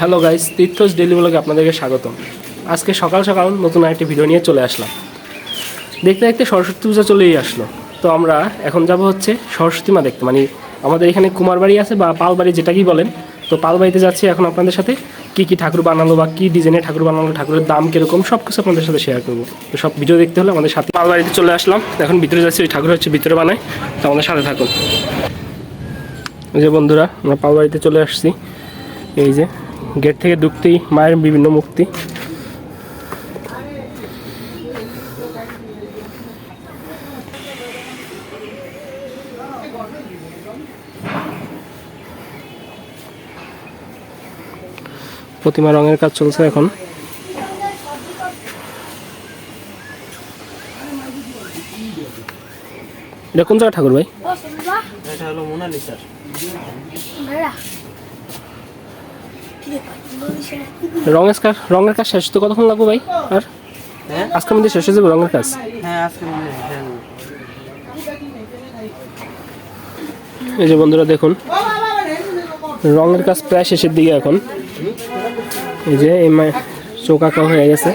Hello guys Tirthas daily ব্লগে আপনাদেরকে স্বাগতম। আজকে সকাল সকাল নতুন একটি ভিডিও নিয়ে চলে আসলাম। দেখতে দেখতে সরস্বতী পূজা চলেই আসলো। তো আমরা এখন যাব হচ্ছে সরস্বতী মা দেখতে। মানে আমাদের এখানে কুমারবাড়ি আছে বা পালবাড়ি যেটাকেই বলেন। তো পালবাড়িতে যাচ্ছি এখন আপনাদের সাথে কি কি ঠাকুর বানালো বা কী ডিজাইনের ঠাকুর বানালো, ঠাকুরের দাম কীরকম সব কিছু আপনাদের সাথে শেয়ার করব। তো সব ভিডিও দেখতে হলে আমাদের সাথে পালবাড়িতে চলে আসলাম। এখন ভিতরে যাচ্ছি, ওই ঠাকুর হচ্ছে ভিতরে বানায়। তো আমাদের সাথে থাকুন। যে বন্ধুরা, আমরা পালবাড়িতে চলে আসছি। এই যে গেট থেকে ঢুকতেই মায়ের বিভিন্ন মুক্তি প্রতিমা রঙের কাজ চলছে এখন। এটা কোন জায়গা ঠাকুর ভাই? এটা হলো মোনালিসার। রঙের কাজ রঙের কাজ শেষ। তো কতক্ষণ লাগবে ভাই? আর? হ্যাঁ? আজকের মধ্যে শেষ হয়ে যাবে রঙের কাজ। হ্যাঁ হ্যাঁ। এই যে বন্ধুরা দেখুন। রঙের কাজ প্রায় শেষের দিকে এখন। এই যে এই চোখ আঁকা হয়ে গেছে।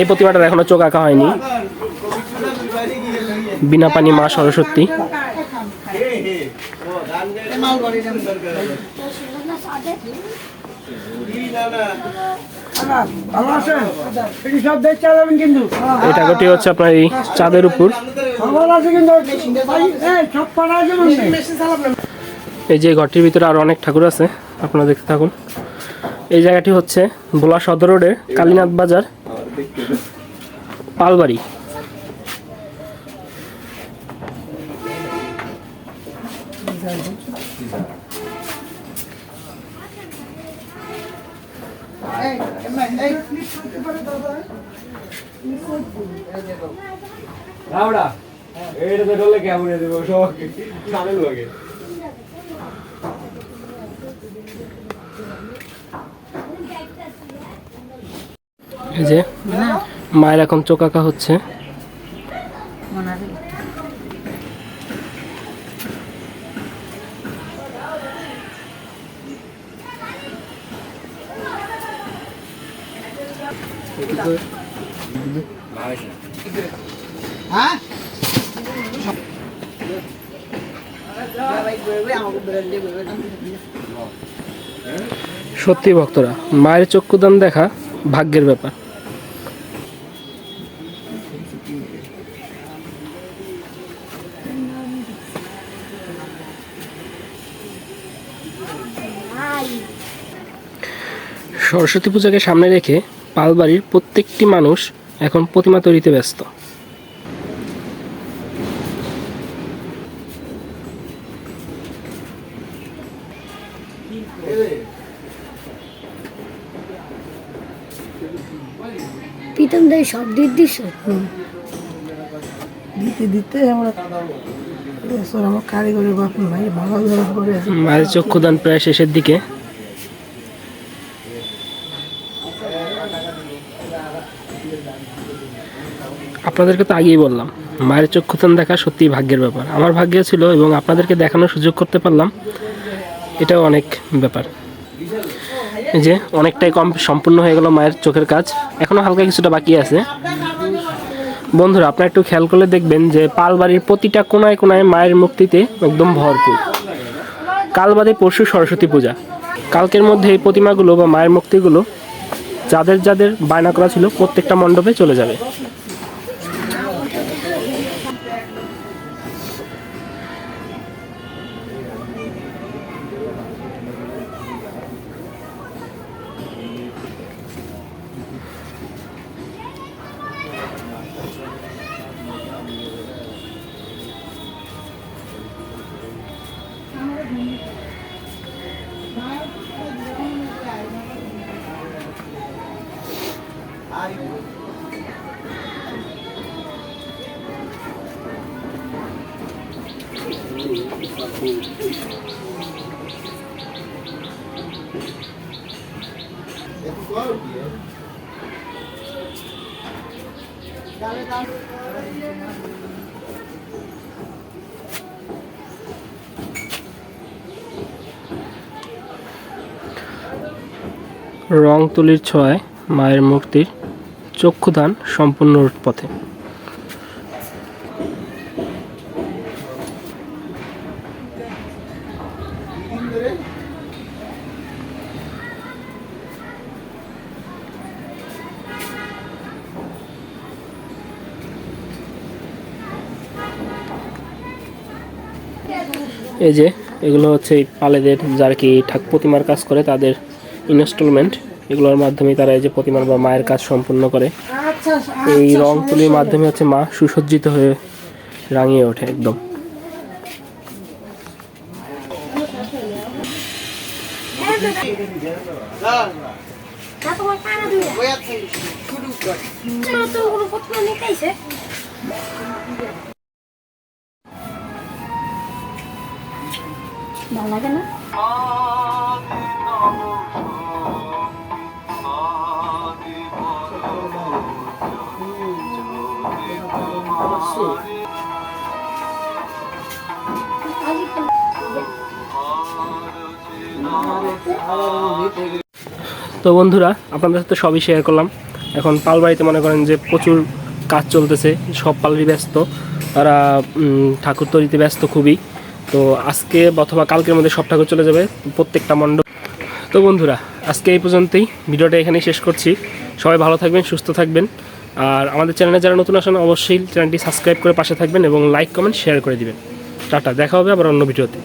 এই প্রতিমাটার এখনও চোখ আঁকা হয়নি। বিনা পানি মা সরস্বতী। এটি এই হচ্ছে আপনার এই চাঁদের উপর। এই যে ঘরটির ভিতরে আরও অনেক ঠাকুর আছে, আপনারা দেখতে থাকুন। এই জায়গাটি হচ্ছে ভোলা সদর রোডের কালীনাথ বাজার, পালবাড়ি। রাবড়া এটা তো ডলে কেমন দেবো? সব সামিল লাগে এই যে মায়ের এখন চোখ আঁকা সত্যি ভক্তরা মায়ের চক্ষুদান দেখা ভাগ্যের ব্যাপার। সরস্বতী পূজাকে সামনে রেখে পালবাড়ির প্রত্যেকটি মানুষ এখন প্রতিমা তৈরিতে ব্যস্ত। প্রীতম দাই সব দিক দিস দিতে দিতে আমরা আমার কারিগরের বাপ মায়ের চক্ষুদান প্রায় শেষের দিকে। আপনাদেরকে তো আগেই বললাম, মায়ের চক্ষুদান দেখা সত্যিই ভাগ্যের ব্যাপার। আমার ভাগ্য ছিল এবং আপনাদেরকে দেখানোর সুযোগ করতে পারলাম, এটাও অনেক ব্যাপার। যে, অনেকটাই কম সম্পূর্ণ হয়ে গেল মায়ের চোখের কাজ, এখনও হালকা কিছুটা বাকি আছে। বন্ধুরা, আপনারা একটু খেয়াল করলে দেখবেন যে পালবাড়ির প্রতিটা কোনায় কোনায় মায়ের মুক্তিতে একদম ভরপুর। কাল বাদে পরশু সরস্বতী পূজা। কালকের মধ্যে এই প্রতিমাগুলো বা মায়ের মূর্তিগুলো যাদের যাদের বায়না করা ছিল প্রত্যেকটা মণ্ডপে চলে যাবে। রং তুলির ছোঁয়ায় মায়ের মূর্তির চক্ষুদান সম্পূর্ণ পথে এই যে এগুলো হচ্ছে এই পালেদের যারা কি ঠাক প্রতিমার কাজ করে তাদের ইনস্টলমেন্ট এগুলোর মাধ্যমে তারা এই যে প্রতিমার বা মায়ের কাজ সম্পূর্ণ করে। আচ্ছা এই রং তুলির মাধ্যমে হচ্ছে মা সুসজ্জিত হয়ে রাঙিয়ে ওঠে একদম। কানা তো কোনো কথা নেই ভালো লাগে না? তো বন্ধুরা, আপনাদের সাথে সবই শেয়ার করলাম। এখন পাল বাড়িতে মনে করেন যে প্রচুর কাজ চলতেছে, সব পালেরই ব্যস্ত। তারা ঠাকুর তৈরিতে ব্যস্ত খুবই। তো আজকে অথবা কালকের মধ্যে সব ঠাকুর চলে যাবে, প্রত্যেকটা মণ্ডপ। তো বন্ধুরা, আজকে এই পর্যন্তই। ভিডিওটা এখানেই শেষ করছি। সবাই ভালো থাকবেন, সুস্থ থাকবেন। আর আমাদের চ্যানেলে যারা নতুন আসেন, অবশ্যই চ্যানেলটি সাবস্ক্রাইব করে পাশে থাকবেন এবং লাইক, কমেন্ট, শেয়ার করে দিবেন। টাটা, দেখা হবে আবার অন্য ভিডিওতে।